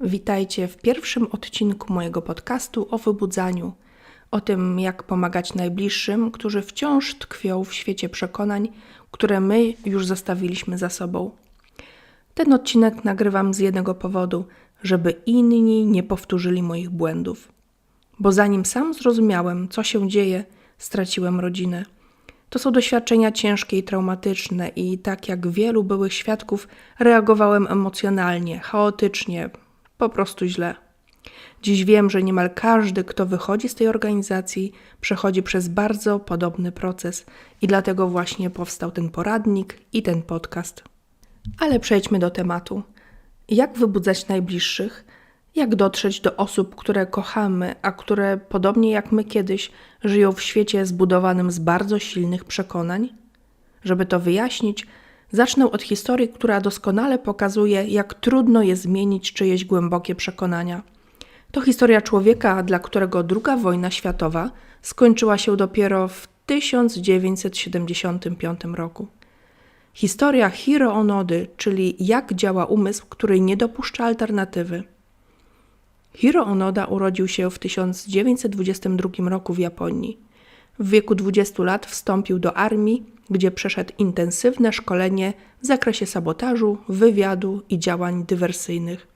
Witajcie w pierwszym odcinku mojego podcastu o wybudzaniu, o tym, jak pomagać najbliższym, którzy wciąż tkwią w świecie przekonań, które my już zostawiliśmy za sobą. Ten odcinek nagrywam z jednego powodu, żeby inni nie powtórzyli moich błędów. Bo zanim sam zrozumiałem, co się dzieje, straciłem rodzinę. To są doświadczenia ciężkie i traumatyczne, i tak jak wielu byłych świadków, reagowałem emocjonalnie, chaotycznie, po prostu źle. Dziś wiem, że niemal każdy, kto wychodzi z tej organizacji, przechodzi przez bardzo podobny proces, i dlatego właśnie powstał ten poradnik i ten podcast. Ale przejdźmy do tematu. Jak wybudzać najbliższych? Jak dotrzeć do osób, które kochamy, a które, podobnie jak my kiedyś, żyją w świecie zbudowanym z bardzo silnych przekonań? Żeby to wyjaśnić, zacznę od historii, która doskonale pokazuje, jak trudno jest zmienić czyjeś głębokie przekonania. To historia człowieka, dla którego II wojna światowa skończyła się dopiero w 1975 roku. Historia Hiro Onody, czyli jak działa umysł, który nie dopuszcza alternatywy. Hiro Onoda urodził się w 1922 roku w Japonii. W wieku 20 lat wstąpił do armii, gdzie przeszedł intensywne szkolenie w zakresie sabotażu, wywiadu i działań dywersyjnych.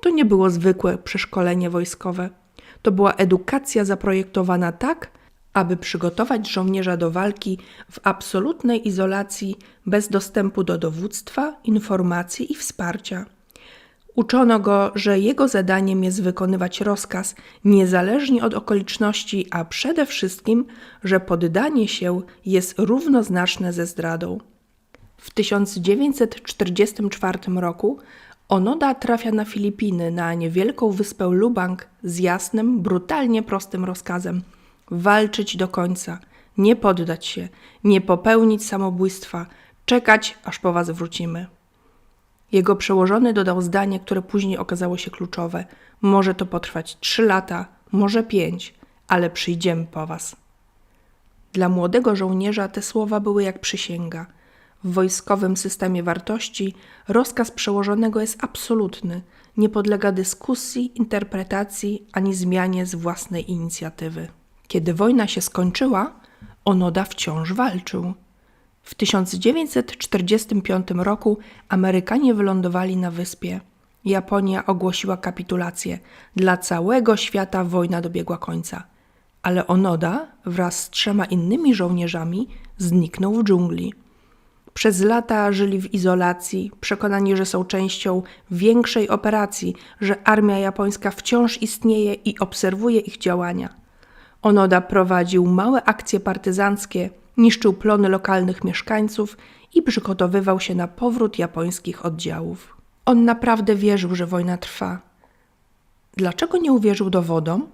To nie było zwykłe przeszkolenie wojskowe. To była edukacja zaprojektowana tak, aby przygotować żołnierza do walki w absolutnej izolacji, bez dostępu do dowództwa, informacji i wsparcia. Uczono go, że jego zadaniem jest wykonywać rozkaz niezależnie od okoliczności, a przede wszystkim, że poddanie się jest równoznaczne ze zdradą. W 1944 roku Onoda trafia na Filipiny, na niewielką wyspę Lubang z jasnym, brutalnie prostym rozkazem: walczyć do końca, nie poddać się, nie popełnić samobójstwa, czekać, aż po was wrócimy. Jego przełożony dodał zdanie, które później okazało się kluczowe: Może to potrwać trzy lata, może pięć, ale przyjdziemy po was. Dla młodego żołnierza te słowa były jak przysięga. W wojskowym systemie wartości rozkaz przełożonego jest absolutny, nie podlega dyskusji, interpretacji ani zmianie z własnej inicjatywy. Kiedy wojna się skończyła, Onoda wciąż walczył. W 1945 roku Amerykanie wylądowali na wyspie. Japonia ogłosiła kapitulację. Dla całego świata wojna dobiegła końca. Ale Onoda wraz z trzema innymi żołnierzami zniknął w dżungli. Przez lata żyli w izolacji, przekonani, że są częścią większej operacji, że armia japońska wciąż istnieje i obserwuje ich działania. Onoda prowadził małe akcje partyzanckie, niszczył plony lokalnych mieszkańców i przygotowywał się na powrót japońskich oddziałów. On naprawdę wierzył, że wojna trwa. Dlaczego nie uwierzył dowodom?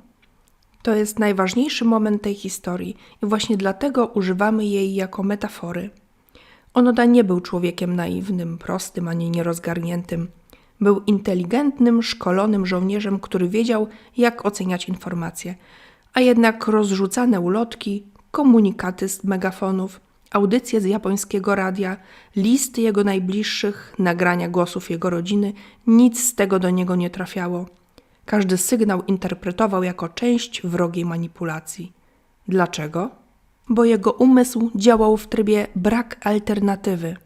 To jest najważniejszy moment tej historii i właśnie dlatego używamy jej jako metafory. Onoda nie był człowiekiem naiwnym, prostym ani nierozgarniętym. Był inteligentnym, szkolonym żołnierzem, który wiedział, jak oceniać informacje, a jednak rozrzucane ulotki, komunikaty z megafonów, audycje z japońskiego radia, listy jego najbliższych, nagrania głosów jego rodziny, nic z tego do niego nie trafiało. Każdy sygnał interpretował jako część wrogiej manipulacji. Dlaczego? Bo jego umysł działał w trybie brak alternatywy.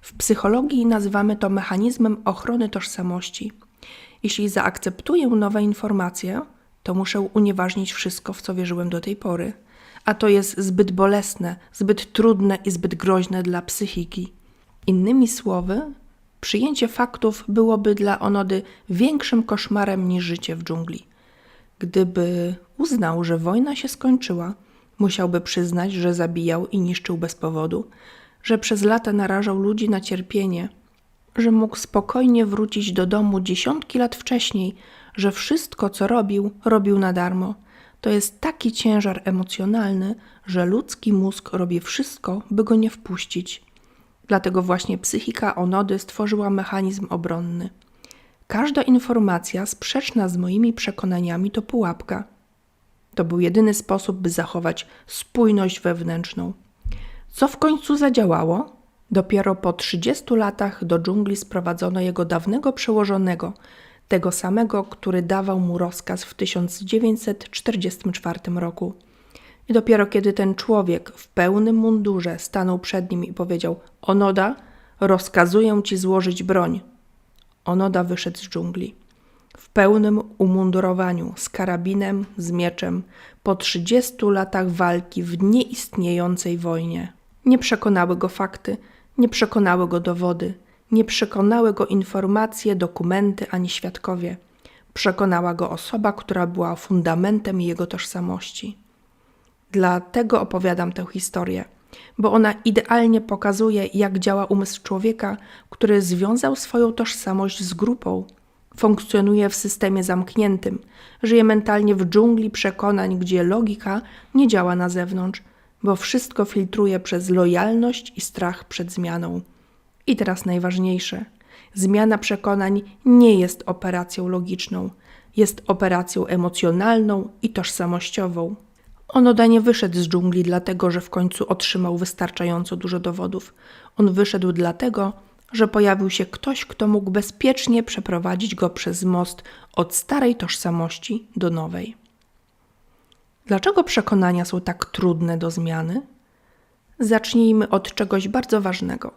W psychologii nazywamy to mechanizmem ochrony tożsamości. Jeśli zaakceptuję nowe informacje, to muszę unieważnić wszystko, w co wierzyłem do tej pory a to jest zbyt bolesne, zbyt trudne i zbyt groźne dla psychiki. Innymi słowy, przyjęcie faktów byłoby dla Onody większym koszmarem niż życie w dżungli. Gdyby uznał, że wojna się skończyła, musiałby przyznać, że zabijał i niszczył bez powodu, że przez lata narażał ludzi na cierpienie, że mógł spokojnie wrócić do domu dziesiątki lat wcześniej, że wszystko, co robił, robił na darmo – to jest taki ciężar emocjonalny, że ludzki mózg robi wszystko, by go nie wpuścić. Dlatego właśnie psychika Onody stworzyła mechanizm obronny. Każda informacja sprzeczna z moimi przekonaniami to pułapka. To był jedyny sposób, by zachować spójność wewnętrzną. Co w końcu zadziałało? Dopiero po 30 latach do dżungli sprowadzono jego dawnego przełożonego, tego samego, który dawał mu rozkaz w 1944 roku. I dopiero kiedy ten człowiek w pełnym mundurze stanął przed nim i powiedział: Onoda, rozkazuję ci złożyć broń. Onoda wyszedł z dżungli. W pełnym umundurowaniu, z karabinem, z mieczem, po 30 latach walki w nieistniejącej wojnie. Nie przekonały go fakty, nie przekonały go dowody, nie przekonały go informacje, dokumenty ani świadkowie. Przekonała go osoba, która była fundamentem jego tożsamości. Dlatego opowiadam tę historię, bo ona idealnie pokazuje, jak działa umysł człowieka, który związał swoją tożsamość z grupą. Funkcjonuje w systemie zamkniętym, żyje mentalnie w dżungli przekonań, gdzie logika nie działa na zewnątrz, bo wszystko filtruje przez lojalność i strach przed zmianą. I teraz najważniejsze: zmiana przekonań nie jest operacją logiczną, jest operacją emocjonalną i tożsamościową. Onoda nie wyszedł z dżungli dlatego, że w końcu otrzymał wystarczająco dużo dowodów. On wyszedł dlatego, że pojawił się ktoś, kto mógł bezpiecznie przeprowadzić go przez most od starej tożsamości do nowej. Dlaczego przekonania są tak trudne do zmiany? Zacznijmy od czegoś bardzo ważnego.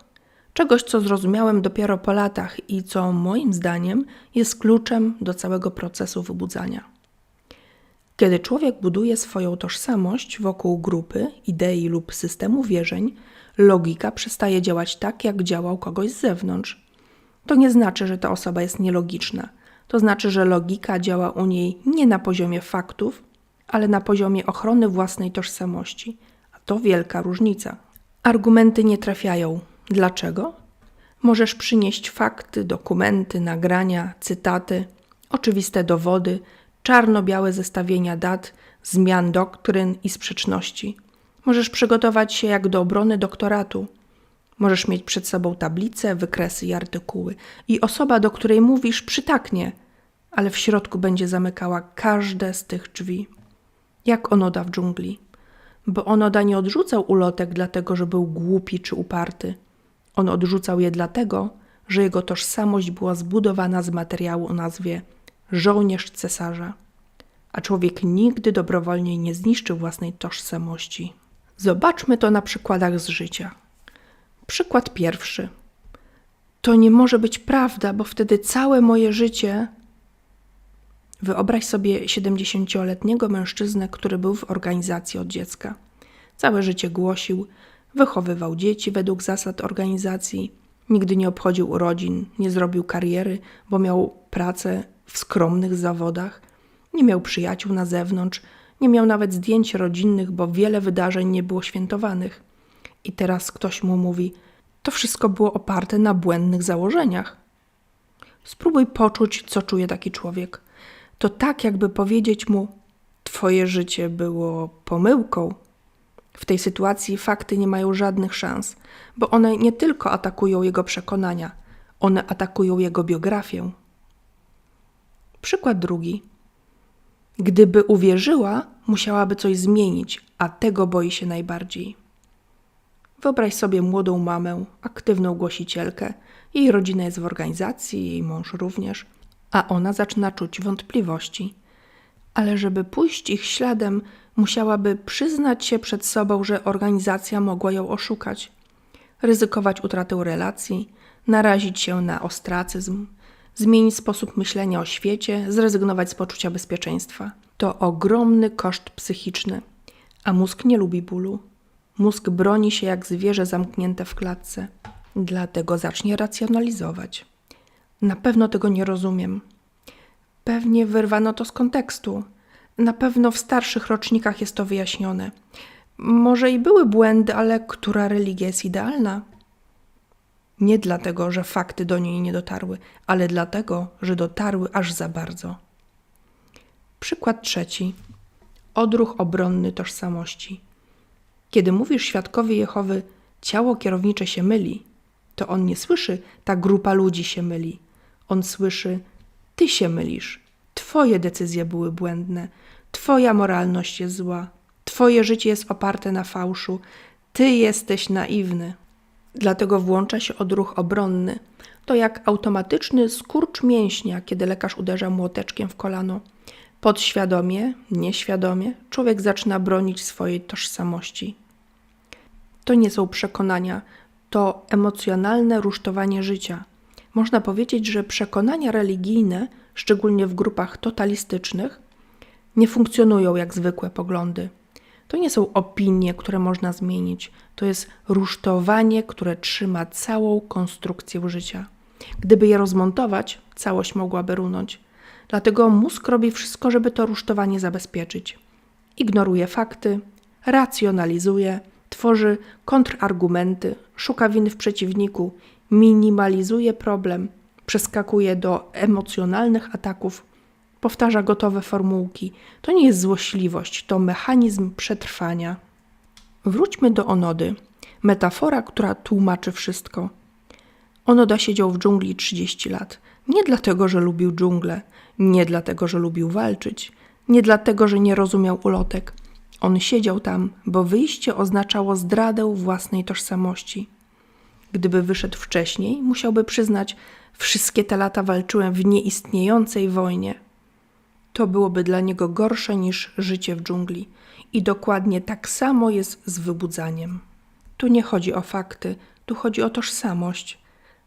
Czegoś, co zrozumiałem dopiero po latach i co moim zdaniem jest kluczem do całego procesu wybudzania. Kiedy człowiek buduje swoją tożsamość wokół grupy, idei lub systemu wierzeń, logika przestaje działać tak, jak działał kogoś z zewnątrz. To nie znaczy, że ta osoba jest nielogiczna. To znaczy, że logika działa u niej nie na poziomie faktów, ale na poziomie ochrony własnej tożsamości. A to wielka różnica. Argumenty nie trafiają. Dlaczego? Możesz przynieść fakty, dokumenty, nagrania, cytaty, oczywiste dowody, czarno-białe zestawienia dat, zmian doktryn i sprzeczności. Możesz przygotować się jak do obrony doktoratu. Możesz mieć przed sobą tablice, wykresy i artykuły. I osoba, do której mówisz, przytaknie, ale w środku będzie zamykała każde z tych drzwi. Jak Onoda w dżungli. Bo Onoda nie odrzucał ulotek dlatego, że był głupi czy uparty. On odrzucał je dlatego, że jego tożsamość była zbudowana z materiału o nazwie żołnierz cesarza. A człowiek nigdy dobrowolnie nie zniszczył własnej tożsamości. Zobaczmy to na przykładach z życia. Przykład pierwszy. To nie może być prawda, bo wtedy całe moje życie. Wyobraź sobie 70-letniego mężczyznę, który był w organizacji od dziecka. Całe życie głosił, wychowywał dzieci według zasad organizacji, nigdy nie obchodził urodzin, nie zrobił kariery, bo miał pracę w skromnych zawodach, nie miał przyjaciół na zewnątrz, nie miał nawet zdjęć rodzinnych, bo wiele wydarzeń nie było świętowanych. I teraz ktoś mu mówi: To wszystko było oparte na błędnych założeniach. Spróbuj poczuć, co czuje taki człowiek. To tak, jakby powiedzieć mu: Twoje życie było pomyłką. W tej sytuacji fakty nie mają żadnych szans, bo one nie tylko atakują jego przekonania, one atakują jego biografię. Przykład drugi. Gdyby uwierzyła, musiałaby coś zmienić, a tego boi się najbardziej. Wyobraź sobie młodą mamę, aktywną głosicielkę. Jej rodzina jest w organizacji, jej mąż również, a ona zaczyna czuć wątpliwości. Ale żeby pójść ich śladem, musiałaby przyznać się przed sobą, że organizacja mogła ją oszukać, ryzykować utratę relacji, narazić się na ostracyzm, zmienić sposób myślenia o świecie, zrezygnować z poczucia bezpieczeństwa. To ogromny koszt psychiczny, a mózg nie lubi bólu. Mózg broni się jak zwierzę zamknięte w klatce, dlatego zacznie racjonalizować. Na pewno tego nie rozumiem. Pewnie wyrwano to z kontekstu. Na pewno w starszych rocznikach jest to wyjaśnione. Może i były błędy, ale która religia jest idealna? Nie dlatego, że fakty do niej nie dotarły, ale dlatego, że dotarły aż za bardzo. Przykład trzeci. Odruch obronny tożsamości. Kiedy mówisz świadkowi Jehowy, ciało kierownicze się myli, to on nie słyszy, ta grupa ludzi się myli. On słyszy, ty się mylisz. Twoje decyzje były błędne, twoja moralność jest zła, twoje życie jest oparte na fałszu, ty jesteś naiwny. Dlatego włącza się odruch obronny. To jak automatyczny skurcz mięśnia, kiedy lekarz uderza młoteczkiem w kolano. Podświadomie, nieświadomie człowiek zaczyna bronić swojej tożsamości. To nie są przekonania, to emocjonalne rusztowanie życia. Można powiedzieć, że przekonania religijne, szczególnie w grupach totalistycznych, nie funkcjonują jak zwykłe poglądy. To nie są opinie, które można zmienić, to jest rusztowanie, które trzyma całą konstrukcję życia. Gdyby je rozmontować, całość mogłaby runąć. Dlatego mózg robi wszystko, żeby to rusztowanie zabezpieczyć. Ignoruje fakty, racjonalizuje, tworzy kontrargumenty, szuka winy w przeciwniku, minimalizuje problem, przeskakuje do emocjonalnych ataków, powtarza gotowe formułki. To nie jest złośliwość, to mechanizm przetrwania. Wróćmy do Onody. Metafora, która tłumaczy wszystko. Onoda siedział w dżungli 30 lat. Nie dlatego, że lubił dżunglę, nie dlatego, że lubił walczyć, nie dlatego, że nie rozumiał ulotek. On siedział tam, bo wyjście oznaczało zdradę własnej tożsamości. Gdyby wyszedł wcześniej, musiałby przyznać, wszystkie te lata walczyłem w nieistniejącej wojnie. To byłoby dla niego gorsze niż życie w dżungli. I dokładnie tak samo jest z wybudzaniem. Tu nie chodzi o fakty, tu chodzi o tożsamość.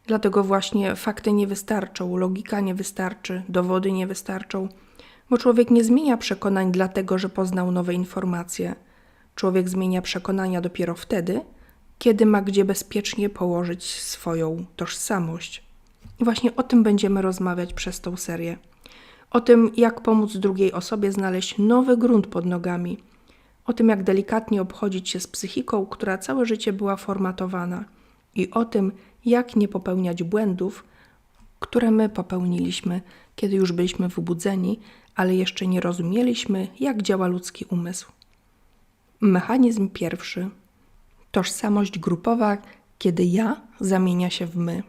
Dlatego właśnie fakty nie wystarczą, logika nie wystarczy, dowody nie wystarczą, bo człowiek nie zmienia przekonań dlatego, że poznał nowe informacje. Człowiek zmienia przekonania dopiero wtedy, kiedy ma gdzie bezpiecznie położyć swoją tożsamość. I właśnie o tym będziemy rozmawiać przez tą serię. O tym, jak pomóc drugiej osobie znaleźć nowy grunt pod nogami. O tym, jak delikatnie obchodzić się z psychiką, która całe życie była formatowana. I o tym, jak nie popełniać błędów, które my popełniliśmy, kiedy już byliśmy wybudzeni, ale jeszcze nie rozumieliśmy, jak działa ludzki umysł. Mechanizm pierwszy tożsamość grupowa, kiedy ja zamienia się w my.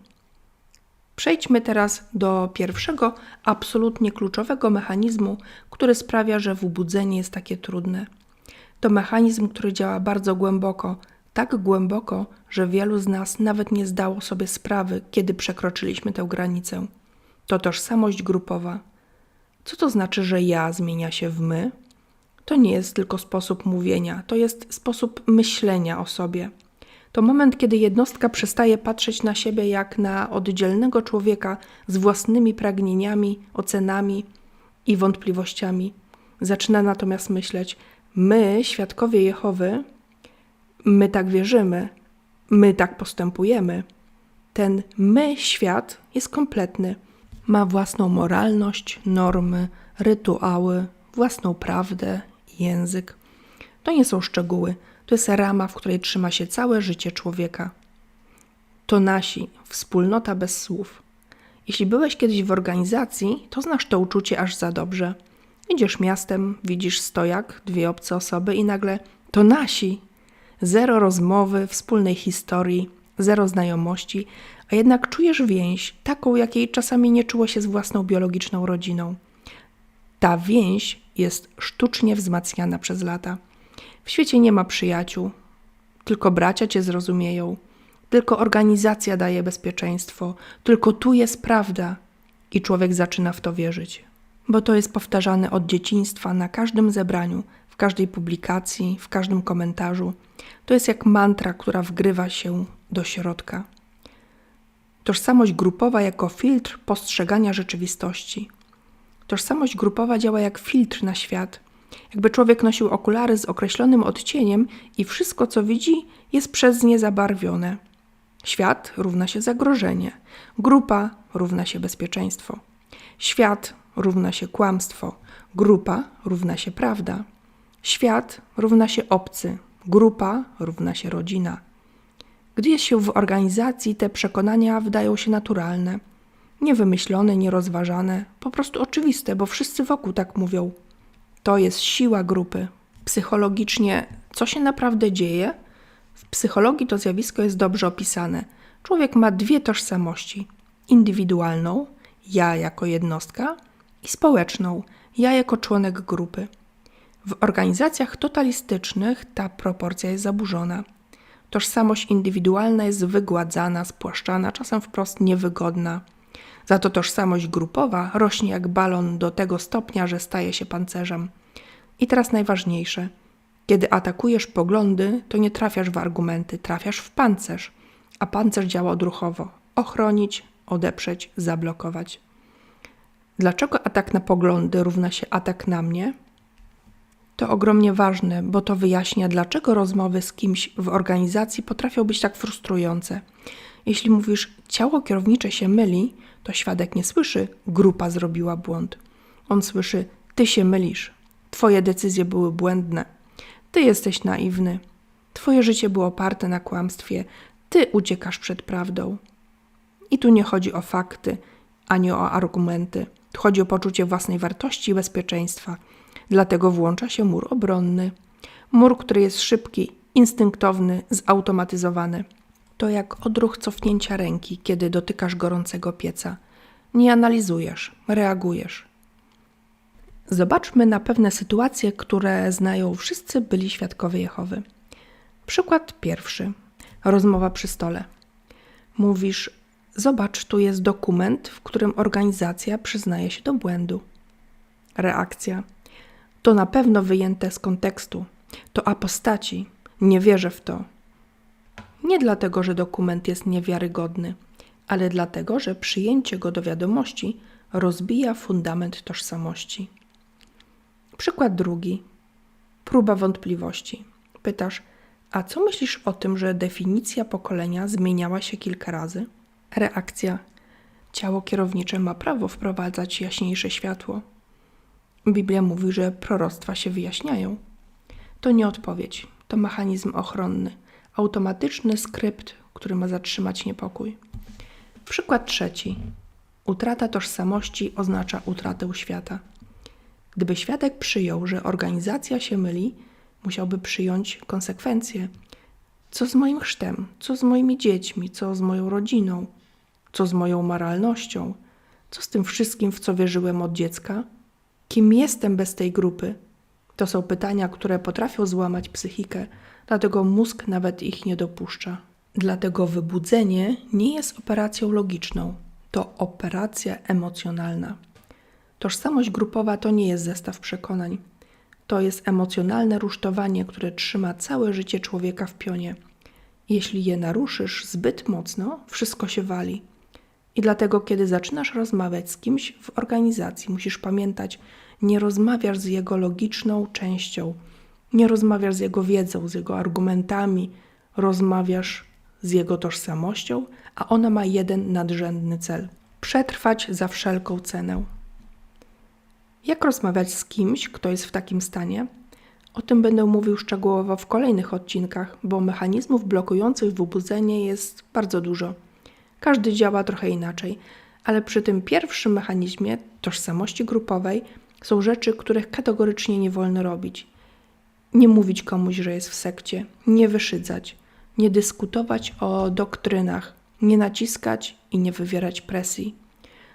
Przejdźmy teraz do pierwszego, absolutnie kluczowego mechanizmu, który sprawia, że wybudzenie jest takie trudne. To mechanizm, który działa bardzo głęboko, tak głęboko, że wielu z nas nawet nie zdało sobie sprawy, kiedy przekroczyliśmy tę granicę. To tożsamość grupowa. Co to znaczy, że ja zmienia się w my? To nie jest tylko sposób mówienia, to jest sposób myślenia o sobie. To moment, kiedy jednostka przestaje patrzeć na siebie jak na oddzielnego człowieka z własnymi pragnieniami, ocenami i wątpliwościami. Zaczyna natomiast myśleć: My, świadkowie Jehowy, my tak wierzymy, my tak postępujemy. Ten my świat jest kompletny. Ma własną moralność, normy, rytuały, własną prawdę, język. To nie są szczegóły, to jest rama, w której trzyma się całe życie człowieka. To nasi, wspólnota bez słów. Jeśli byłeś kiedyś w organizacji, to znasz to uczucie aż za dobrze. Idziesz miastem, widzisz stojak, dwie obce osoby i nagle to nasi. Zero rozmowy, wspólnej historii, zero znajomości, a jednak czujesz więź, taką, jakiej czasami nie czuło się z własną biologiczną rodziną. Ta więź jest sztucznie wzmacniana przez lata. W świecie nie ma przyjaciół, tylko bracia cię zrozumieją, tylko organizacja daje bezpieczeństwo, tylko tu jest prawda i człowiek zaczyna w to wierzyć. Bo to jest powtarzane od dzieciństwa na każdym zebraniu, w każdej publikacji, w każdym komentarzu. To jest jak mantra, która wgrywa się do środka. Tożsamość grupowa jako filtr postrzegania rzeczywistości. Tożsamość grupowa działa jak filtr na świat. Jakby człowiek nosił okulary z określonym odcieniem i wszystko, co widzi, jest przez nie zabarwione. Świat równa się zagrożenie, grupa równa się bezpieczeństwo. Świat równa się kłamstwo, grupa równa się prawda. Świat równa się obcy, grupa równa się rodzina. Gdy się w organizacji, te przekonania wydają się naturalne niewymyślone, nierozważane, po prostu oczywiste, bo wszyscy wokół tak mówią. To jest siła grupy. Psychologicznie, co się naprawdę dzieje? W psychologii to zjawisko jest dobrze opisane. Człowiek ma dwie tożsamości: indywidualną, ja jako jednostka, i społeczną, ja jako członek grupy. W organizacjach totalistycznych ta proporcja jest zaburzona. Tożsamość indywidualna jest wygładzana, spłaszczana, czasem wprost niewygodna. Za to tożsamość grupowa rośnie jak balon do tego stopnia, że staje się pancerzem. I teraz najważniejsze. Kiedy atakujesz poglądy, to nie trafiasz w argumenty, trafiasz w pancerz. A pancerz działa odruchowo: ochronić, odeprzeć, zablokować. Dlaczego atak na poglądy równa się atak na mnie? To ogromnie ważne, bo to wyjaśnia, dlaczego rozmowy z kimś w organizacji potrafią być tak frustrujące. Jeśli mówisz, ciało kierownicze się myli, to świadek nie słyszy, grupa zrobiła błąd. On słyszy, ty się mylisz, twoje decyzje były błędne, ty jesteś naiwny, twoje życie było oparte na kłamstwie, ty uciekasz przed prawdą. I tu nie chodzi o fakty, ani o argumenty. Tu chodzi o poczucie własnej wartości i bezpieczeństwa. Dlatego włącza się mur obronny. Mur, który jest szybki, instynktowny, zautomatyzowany. To jak odruch cofnięcia ręki, kiedy dotykasz gorącego pieca. Nie analizujesz, reagujesz. Zobaczmy na pewne sytuacje, które znają wszyscy byli świadkowie Jehowy. Przykład pierwszy. Rozmowa przy stole. Mówisz, zobacz, tu jest dokument, w którym organizacja przyznaje się do błędu. Reakcja. To na pewno wyjęte z kontekstu. To apostaci. Nie wierzę w to. Nie dlatego, że dokument jest niewiarygodny, ale dlatego, że przyjęcie go do wiadomości rozbija fundament tożsamości. Przykład drugi. Próba wątpliwości. Pytasz, a co myślisz o tym, że definicja pokolenia zmieniała się kilka razy? Reakcja. Ciało kierownicze ma prawo wprowadzać jaśniejsze światło. Biblia mówi, że proroctwa się wyjaśniają. To nie odpowiedź, to mechanizm ochronny, automatyczny skrypt, który ma zatrzymać niepokój. Przykład trzeci. Utrata tożsamości oznacza utratę świata. Gdyby świadek przyjął, że organizacja się myli, musiałby przyjąć konsekwencje. Co z moim chrztem? Co z moimi dziećmi? Co z moją rodziną? Co z moją moralnością? Co z tym wszystkim, w co wierzyłem od dziecka? Kim jestem bez tej grupy? To są pytania, które potrafią złamać psychikę, dlatego mózg nawet ich nie dopuszcza. Dlatego wybudzenie nie jest operacją logiczną, to operacja emocjonalna. Tożsamość grupowa to nie jest zestaw przekonań. To jest emocjonalne rusztowanie, które trzyma całe życie człowieka w pionie. Jeśli je naruszysz zbyt mocno, wszystko się wali. I dlatego, kiedy zaczynasz rozmawiać z kimś w organizacji, musisz pamiętać, nie rozmawiasz z jego logiczną częścią, nie rozmawiasz z jego wiedzą, z jego argumentami, rozmawiasz z jego tożsamością, a ona ma jeden nadrzędny cel przetrwać za wszelką cenę. Jak rozmawiać z kimś, kto jest w takim stanie? O tym będę mówił szczegółowo w kolejnych odcinkach, bo mechanizmów blokujących wybudzenie jest bardzo dużo. Każdy działa trochę inaczej, ale przy tym pierwszym mechanizmie tożsamości grupowej są rzeczy, których kategorycznie nie wolno robić. Nie mówić komuś, że jest w sekcie, nie wyszydzać, nie dyskutować o doktrynach, nie naciskać i nie wywierać presji.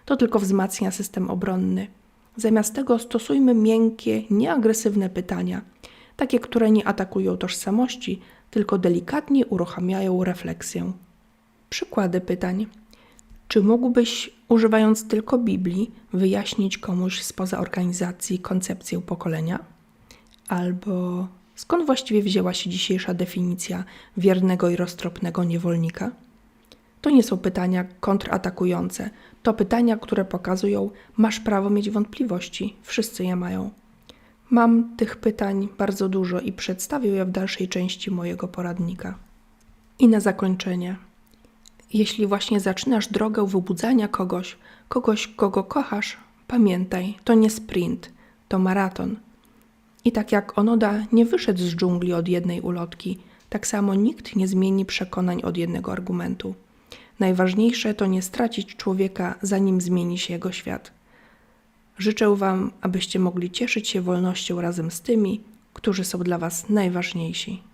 To tylko wzmacnia system obronny. Zamiast tego stosujmy miękkie, nieagresywne pytania, takie, które nie atakują tożsamości, tylko delikatnie uruchamiają refleksję. Przykłady pytań. Czy mógłbyś, używając tylko Biblii, wyjaśnić komuś spoza organizacji koncepcję pokolenia? Albo skąd właściwie wzięła się dzisiejsza definicja wiernego i roztropnego niewolnika? To nie są pytania kontratakujące, to pytania, które pokazują, masz prawo mieć wątpliwości, wszyscy je mają. Mam tych pytań bardzo dużo i przedstawię je w dalszej części mojego poradnika. I na zakończenie. Jeśli właśnie zaczynasz drogę wybudzania kogoś, kogoś, kogo kochasz, pamiętaj, to nie sprint, to maraton. I tak jak Onoda nie wyszedł z dżungli od jednej ulotki, tak samo nikt nie zmieni przekonań od jednego argumentu. Najważniejsze to nie stracić człowieka, zanim zmieni się jego świat. Życzę Wam, abyście mogli cieszyć się wolnością razem z tymi, którzy są dla Was najważniejsi.